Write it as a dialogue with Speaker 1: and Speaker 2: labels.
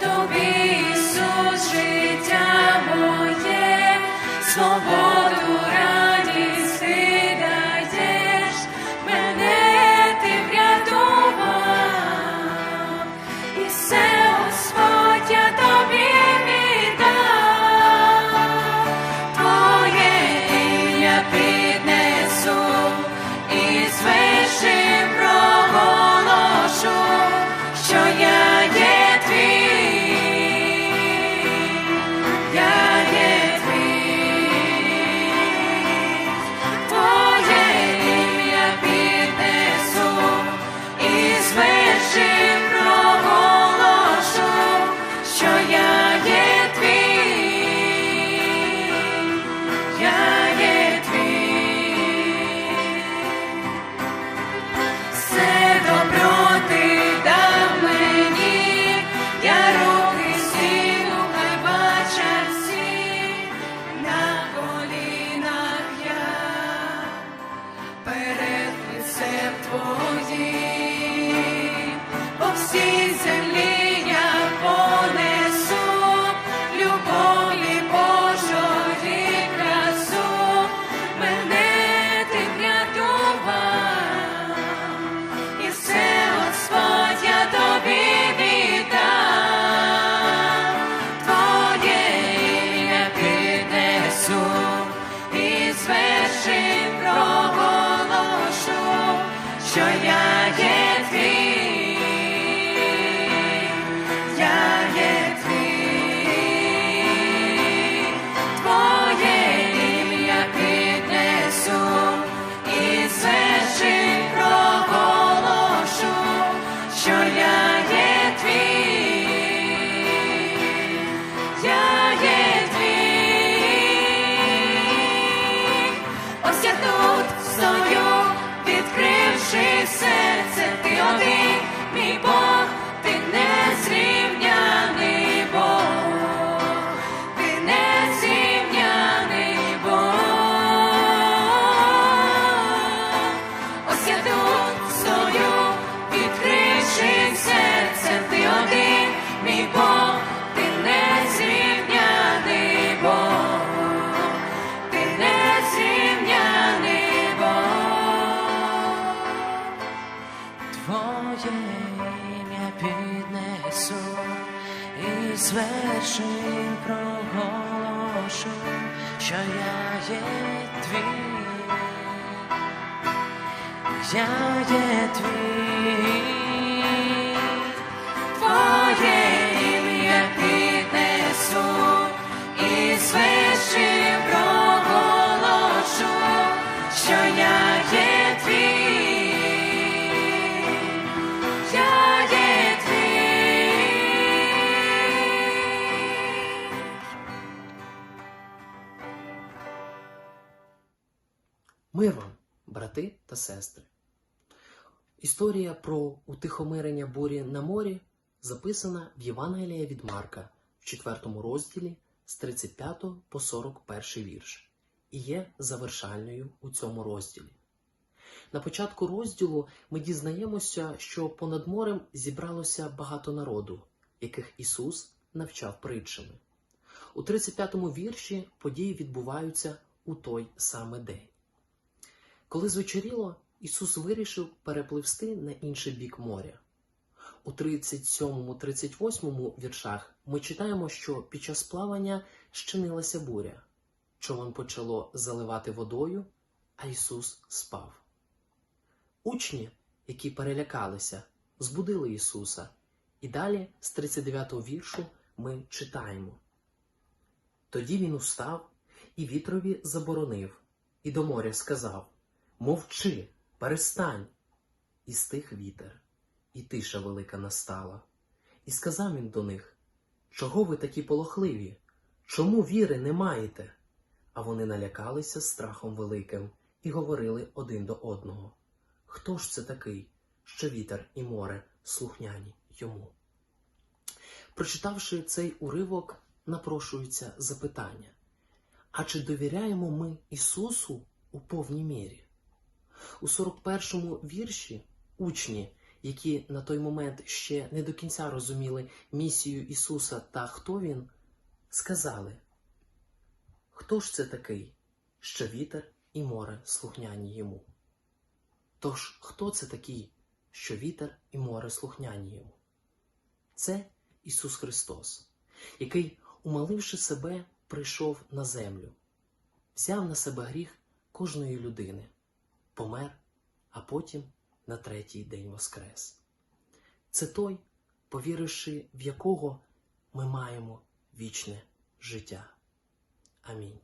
Speaker 1: Тобі, Ісус, життя моє. Ім'я піднесу і з вершин проголошу, що я є твій. Я є твій,
Speaker 2: Мир вам, брати та сестри. Історія про утихомирення бурі на морі записана в Євангелія від Марка в 4 розділі з 35 по 41 вірш і є завершальною у цьому розділі. На початку розділу ми дізнаємося, що понад морем зібралося багато народу, яких Ісус навчав притчами. У 35-му вірші події відбуваються у той самий день. Коли звечоріло, Ісус вирішив перепливсти на інший бік моря. У 37-38 віршах ми читаємо, що під час плавання щинилася буря. Човен почало заливати водою, а Ісус спав. Учні, які перелякалися, збудили Ісуса. І далі з 39-го віршу ми читаємо. Тоді він устав і вітрові заборонив, і до моря сказав Мовчи, перестань. І стих вітер, і тиша велика настала. І сказав він до них Чого ви такі полохливі? Чому віри не маєте? А вони налякалися страхом великим і говорили один до одного Хто ж це такий, що вітер і море слухняні йому? Прочитавши цей уривок, напрошується запитання: а чи довіряємо ми Ісусу у повній мірі? У 41-му вірші учні, які на той момент ще не до кінця розуміли місію Ісуса та хто Він, сказали: Хто ж це такий, що вітер і море слухняні йому? Тож, хто це такий, що вітер і море слухняні йому? Це Ісус Христос, який, умаливши себе, прийшов на землю, взяв на себе гріх кожної людини, помер, а потім на третій день воскрес. Це той, повіривши в якого ми маємо вічне життя. Амінь.